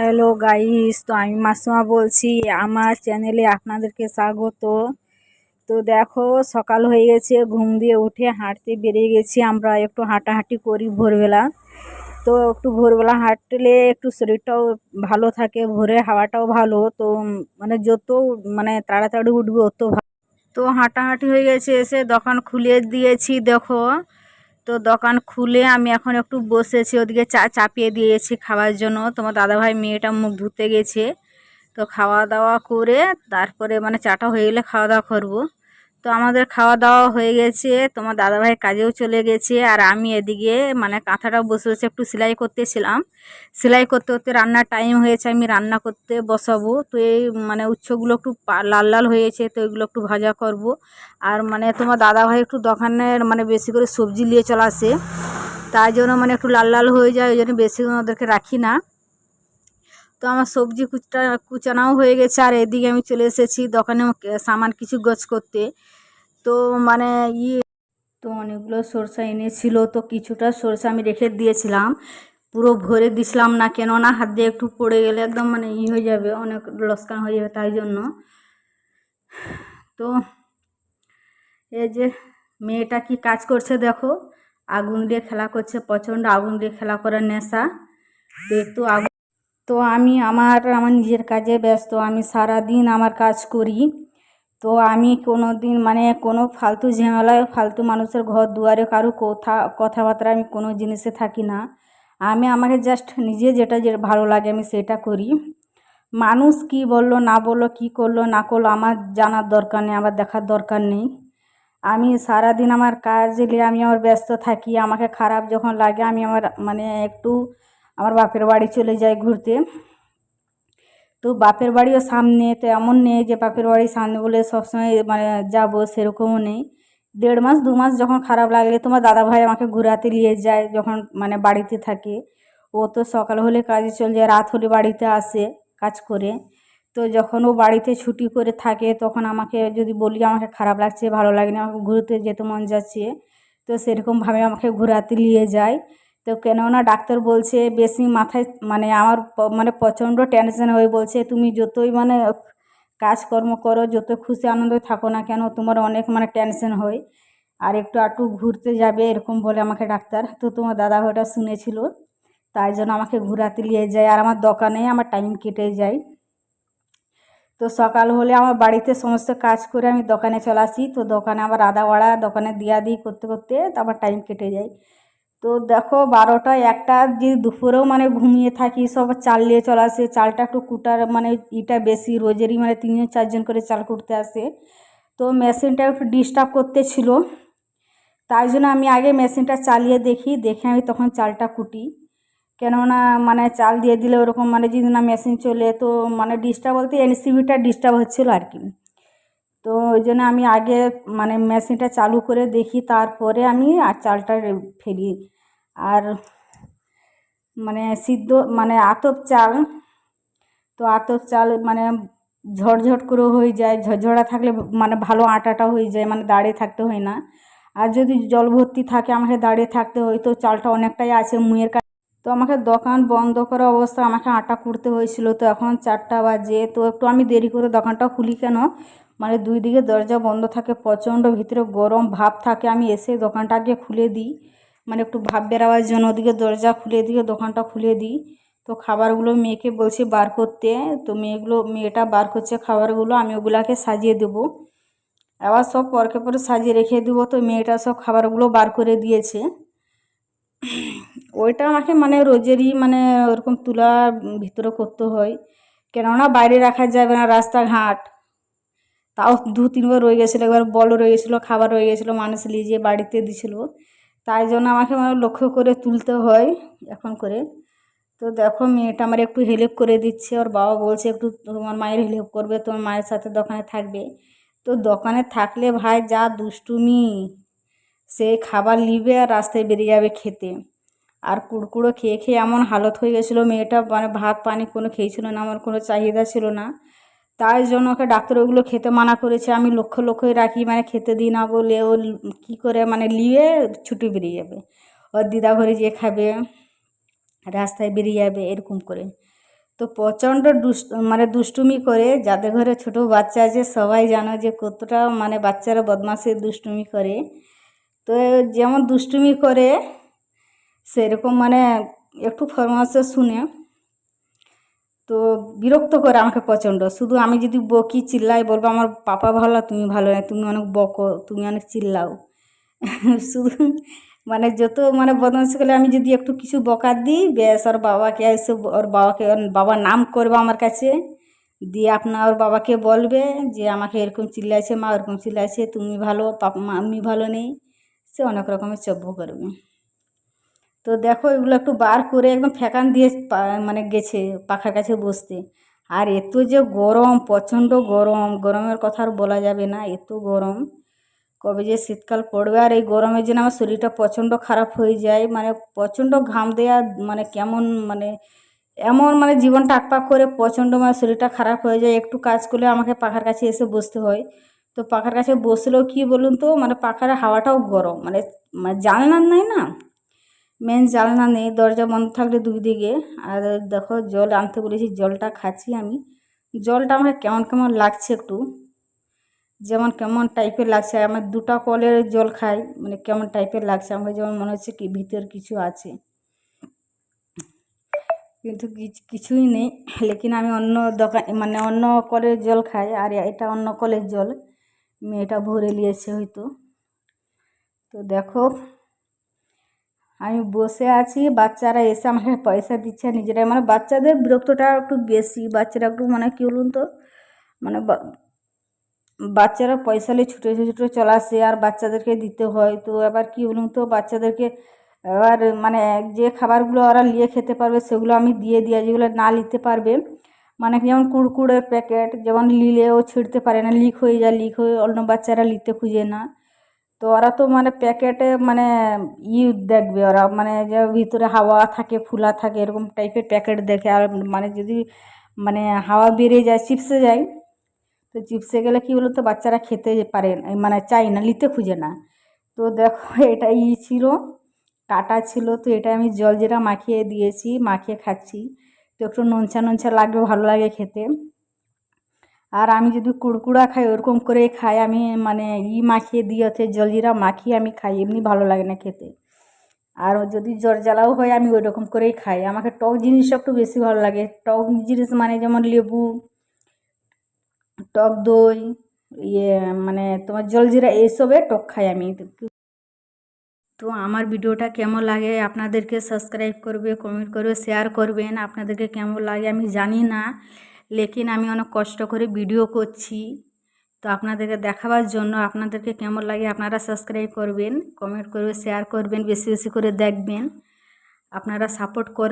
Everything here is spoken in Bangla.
হ্যালো গাইস, তো আমি মাসুমা বলছি, আমার চ্যানেলে আপনাদেরকে স্বাগত। তো দেখো, সকাল হয়ে গেছে, ঘুম দিয়ে উঠে হাঁটতে বেরিয়ে গেছি আমরা, একটু হাঁটাহাঁটি করি ভোরবেলা। তো একটু ভোরবেলা হাঁটলে একটু শরীরটাও ভালো থাকে, ভোরে হাওয়াটাও ভালো, তো মানে যত মানে তাড়াতাড়ি উঠবে অত ভালো। তো হাঁটাহাঁটি হয়ে গেছে, এসে দোকান খুলে দিয়েছি, দেখো। তো দোকান খুলে আমি এখন একটু বসেছি, ওদিকে চা চাপিয়ে দিয়েছি খাওয়ার জন্য। তোমার দাদাভাই মেয়েটা মুখ ধুতে গেছে। তো খাওয়া দাওয়া করে তারপরে মানে চাটা হয়ে গেলে খাওয়া দাওয়া করব। তো আমাদের খাওয়া দাওয়া হয়ে গেছে। তোমার দাদাভাই কাজেও চলে গেছে আর আমি এদিকে মানে কাঁথাটা বসে বসে একটু সেলাই করতেছিলাম। সেলাই করতে করতে রান্নার টাইম হয়েছে, আমি রান্না করতে বসাবো। তো এই মানে উচ্ছগুলো একটু লাল লাল হয়েছে, তো এগুলো একটু ভাজা করব। আর মানে তোমার দাদাভাই একটু দোকানের মানে বেশি করে সবজি নিয়ে চলে আসে। তাই জন্য মানে একটু লাল লাল হয়ে যায়, ওই জন্য বেশি ওদেরকে রাখি না। তো আমার সবজি কুচটা কুচানাও হয়ে গেছে, আর এদিকে আমি চলে এসেছি দোকানে সামান কিছু গছ করতে। তো মানে ইয়ে তো অনেকগুলো সরষা এনেছিল, তো কিছুটা সরষা আমি রেখে দিয়েছিলাম। পুরো ভরে দিছিলাম না, কেননা হাত দিয়ে একটু পড়ে গেলে একদম মানে ই হয়ে যাবে, অনেক লস্কান হয়ে যাবে তাই জন্য। তো এই যে মেয়েটা কি কাজ করছে দেখো, আগুন দিয়ে খেলা করছে, প্রচণ্ড আগুন দিয়ে খেলা করার নেশা। তো একটু আগুন তো আমি আমার আমার নিজের কাজে ব্যস্ত, আমি সারা দিন আমার কাজ করি। তো আমি কোনো দিন মানে কোনো ফালতু ঝামেলায়, ফালতু মানুষের ঘর দুয়ারে কারও কথা, কথাবার্তা আমি কোনো জিনিসে থাকি না। আমি, আমাকে জাস্ট নিজে যেটা যে, ভালো লাগে আমি সেটা করি। মানুষ কি বলল, না বলল, কি করল, না করল, আমার জানার দরকার নেই, আমার দেখার দরকার নেই। আমি সারাদিন আমার কাজ নিয়ে আমি আমার ব্যস্ত থাকি, আমাকে খারাপ যখন লাগে, আমি আমার মানে একটু আমার বাপের বাড়ি চলে যাই ঘুরতে। তো বাপের বাড়িও সামনে, তো এমন নেই যে বাপের বাড়ি সামনে বলে সবসময় মানে যাব সেরকমও নেই। দেড় মাস, দু মাস যখন খারাপ লাগলে তোমার দাদাভাই আমাকে ঘোরাতে নিয়ে যায় যখন মানে বাড়িতে থাকে। ও তো সকাল হলে কাজে চলে যায়, রাত হলে বাড়িতে আসে কাজ করে। তো যখন ও বাড়িতে ছুটি করে থাকে তখন আমাকে যদি বলি আমাকে খারাপ লাগছে, ভালো লাগে না আমাকে ঘুরতে যেতে মন যাচ্ছে, তো সেরকমভাবে আমাকে ঘোরাতে নিয়ে যায়। তো কেননা ডাক্তার বলছে বেশি মাথায় মানে আমার মানে প্রচণ্ড টেনশন হয়ে বলছে, তুমি যতই মানে কাজকর্ম করো, যত খুশি আনন্দ থাকো না কেন, তোমার অনেক মানে টেনশন হয়। আর একটু আটু ঘুরতে যাবে, এরকম বলে আমাকে ডাক্তার। তো তোমার দাদা ওটা শুনেছিল, তাই জন্য আমাকে ঘোরাতে নিয়ে যায়। আর আমার দোকানে আমার টাইম কেটে যায়। তো সকাল হলে আমার বাড়িতে সমস্ত কাজ করে আমি দোকানে চলে আসি। তো দোকানে আবার আদা বাড়া দোকানে দিয়া দিই করতে করতে আমার টাইম কেটে যায়। তো দেখো বারোটা একটা যে দুপুরেও মানে ঘুমিয়ে থাকি, সব চাল নিয়ে চলে আসে। চালটা একটু কুটার মানে ইটা বেশি, রোজেরই মানে তিনজন চারজন করে চাল কুটতে আসে। তো মেশিনটা একটু ডিস্টার্ব করতে ছিল। তাই জন্য আমি আগে মেশিনটা চালিয়ে দেখি, দেখে আমি তখন চালটা কুটি। কেননা মানে চাল দিয়ে দিলে ওরকম মানে যদি না মেশিন চলে, তো মানে ডিস্টার্ব বলতে এনসিবিটা ডিস্টার্ব হচ্ছিল আর কি। তো ওই জন্য আমি আগে মানে মেশিনটা চালু করে দেখি, তারপরে আমি আর চালটা ফেলি। আর মানে সিদ্ধ মানে আতপ চাল, তো আতপ চাল মানে ঝটঝট করে হয়ে যায়, ঝরঝরা থাকলে মানে ভালো আটাটা হয়ে যায় মানে দাঁড়িয়ে থাকতে হয় না। আর যদি জল ভর্তি থাকে, আমাকে দাঁড়িয়ে থাকতে হয়, তো চালটা অনেকটাই আছে মুয়ের কাছে। তো আমাকে দোকান বন্ধ করা অবস্থা, আমাকে আটা কুড়তে হয়েছিল, তো এখন চারটা বাজে, তো একটু আমি দেরি করে দোকানটা খুলি কেন? মানে দুই দিকে দরজা বন্ধ থাকে, প্রচণ্ড ভিতরে গরম ভাব থাকে। আমি এসে দোকানটা আগে খুলে দিই মানে একটু ভাব বেরাবার জন্য ওদিকে দরজা খুলে দিয়ে দোকানটা খুলে দিই। তো খাবারগুলো মেয়েকে বলছি, বার করতে। তো মেয়েগুলো, মেয়েটা বার করছে খাবারগুলো, আমি ওগুলাকে সাজিয়ে দেবো। আবার সব পরকে পরে সাজিয়ে রেখে দেবো। তো মেয়েটা সব খাবারগুলো বার করে দিয়েছে। ওইটা আমাকে মানে রোজেরই মানে ওরকম তুলার ভিতরে করতে হয়। কেননা বাইরে রাখা যাবে না, রাস্তাঘাট। তাও দু তিনবার রয়ে গেছিল, একবার বলও রয়ে গেছিল, খাবার রয়ে গেছিল, মানুষ লিজে বাড়িতে দিছিল। তাই জন্য আমাকে মানে লক্ষ্য করে তুলতে হয় এখন করে। তো দেখো, মেয়েটা আমার একটু হেল্প করে দিচ্ছে, ওর বাবা বলছে একটু তোমার মায়ের হেল্প করবে, তোমার মায়ের সাথে দোকানে থাকবে। তো দোকানে থাকলে ভাই যা দুষ্টুমি, সে খাবার নিবে আর রাস্তায় বেরিয়ে যাবে খেতে। আর কুড়কুড়ো খেয়ে খেয়ে এমন হালত হয়ে গেছিল, মেয়েটা মানে ভাত পানি কোনো খেয়েছিল না, আমার কোনো চাহিদা ছিল না। তাই জন্য ওকে ডাক্তার ওগুলো খেতে মানা করেছে। আমি লক্ষ্য লক্ষ্যই রাখি মানে খেতে দিই না বলে ও কী করে মানে নিয়ে ছুটি বেরিয়ে যাবে। ওর দিদা ঘরে যেয়ে খাবে, রাস্তায় বেরিয়ে যাবে, এরকম করে। তো প্রচণ্ড দুষ্ট মানে দুষ্টুমি করে, যাদের ঘরে ছোট বাচ্চা আছে, সবাই জানো যে কতটা মানে বাচ্চারা বদমাশি দুষ্টুমি করে। তো যেমন দুষ্টুমি করে, সেরকম মানে একটু ফরমাস শুনে তো বিরক্ত করে আমাকে প্রচণ্ড। শুধু আমি যদি বকি চিল্লাই বলব, আমার পাপা ভালো, তুমি ভালো না তুমি অনেক বকো, তুমি অনেক চিল্লাও। শুধু মানে যত মানে বদমাশি করলে আমি যদি একটু কিছু বকা দিই, ব্যাস, ওর বাবাকে এসে ওর বাবাকে, ওর নাম করবে আমার কাছে। দিয়ে আপনার ওর বাবাকে বলবে যে, আমাকে এরকম চিল্লাইছে মা, ওরকম চিল্লাইছে, তুমি ভালো, পাপা আমি ভালো নেই। সে অনেক রকমের চব্য করবে। তো দেখো এগুলো একটু বার করে একদম ফ্যাকান দিয়ে মানে গেছে পাখার কাছে বসতে। আর এত যে গরম, প্রচণ্ড গরম, গরমের কথা আর বলা যাবে না, এত গরম। কবে যে শীতকাল পড়বে আর এই গরমের জন্য আমার শরীরটা প্রচণ্ড খারাপ হয়ে যায় মানে প্রচণ্ড ঘাম দেয়া মানে কেমন মানে এমন মানে জীবনটা আকপাক করে প্রচণ্ড মানে শরীরটা খারাপ হয়ে যায়। একটু কাজ করলে আমাকে পাখার কাছে এসে বসতে হয়। তো পাখার কাছে বসলেও কি বলুন তো মানে পাখার হাওয়াটাও গরম মানে মানে জানলা নাই না? মেন জানলা নেই, দরজা বন্ধ থাকলে দুই দিকে আর দেখো, জল আনতে বলেছি, জলটা খাচ্ছি আমি। জলটা আমার কেমন কেমন লাগছে একটু। যেমন কেমন টাইপের লাগছে আমার দুটো কলের জল খাই মানে কেমন টাইপের লাগছে, আমার যেমন মনে হচ্ছে কি ভিতর কিছু আছে। কিন্তু কিছ- কিছুই নেই, লেকিন আমি অন্য দোকান মানে অন্য কলের জল খাই, আর এটা অন্য কলের জল। মেয়েটা ভরে নিয়েছে হয়তো। তো দেখো আমি বসে আছি, বাচ্চারা এসে আমাকে পয়সা দিচ্ছে, নিজেরাই। মানে বাচ্চাদের বিরক্তটা একটু বেশি, বাচ্চারা একটু মানে কী বলুন তো? মানে বাচ্চারা পয়সা নিয়ে ছুটে ছুটে চলে আসে, আর বাচ্চাদেরকে দিতে হয়। তো এবার কী বলুন তো, বাচ্চাদেরকে এবার মানে যে খাবারগুলো ওরা নিয়ে খেতে পারবে, সেগুলো আমি দিয়ে দিই যেগুলো না নিতে পারবে। মানে যেমন কুড়কুড়ের প্যাকেট, যেমন নিলেও ছিঁড়তে পারে না, লিক হয়ে যায়, লিক হয়ে অন্য বাচ্চারা নিতে খুঁজে না। তো ওরা তো মানে প্যাকেটে মানে ই দেখবে ওরা মানে যে ভিতরে হাওয়া থাকে, ফুলা থাকে, এরকম টাইপের প্যাকেট দেখে। আর মানে যদি মানে হাওয়া বেরিয়ে যায়, চিপসে যায়, তো চিপসে গেলে কী বলো তো বাচ্চারা খেতে পারে মানে চাই না, নিতে খুঁজে না। তো দেখো, এটা ই ছিল, কাটা ছিল, তো এটা আমি জল জিরা মাখিয়ে দিয়েছি, মাখিয়ে খাচ্ছি। তো একটু নোনচা নোনচা লাগবে ভালো লাগে খেতে। আর আমি যদি কুড়কুড়া খাই, ওরকম করে খাই। আমি মানে ই মাখিয়ে দিয়ে হচ্ছে জলজিরা মাখিয়ে আমি খাই, এমনি ভালো লাগে না খেতে। আর যদি জ্বর জ্বালাও হয়, আমি ওই রকম করেই খাই। আমাকে টক জিনিস একটু বেশি ভালো লাগে। টক জিনিস মানে যেমন লেবু, টক দই ইয়ে মানে তোমার জলজিরা এইসবে টক খাই আমি। তো আমার ভিডিওটা কেমন লাগে আপনাদেরকে সাবস্ক্রাইব করবে, কমেন্ট করবে, শেয়ার করবেন। আপনাদেরকে কেমন লাগে আমি জানি না। লেকিন আমি অনেক কষ্ট করে ভিডিও করছি। তো আপনাদেরকে দেখাবার জন্য আপনাদেরকে কেমন লাগে আপনারা সাবস্ক্রাইব করবেন কমেন্ট করবে শেয়ার করবেন, বেশি বেশি করে দেখবেন। আপনারা সাপোর্ট করবেন।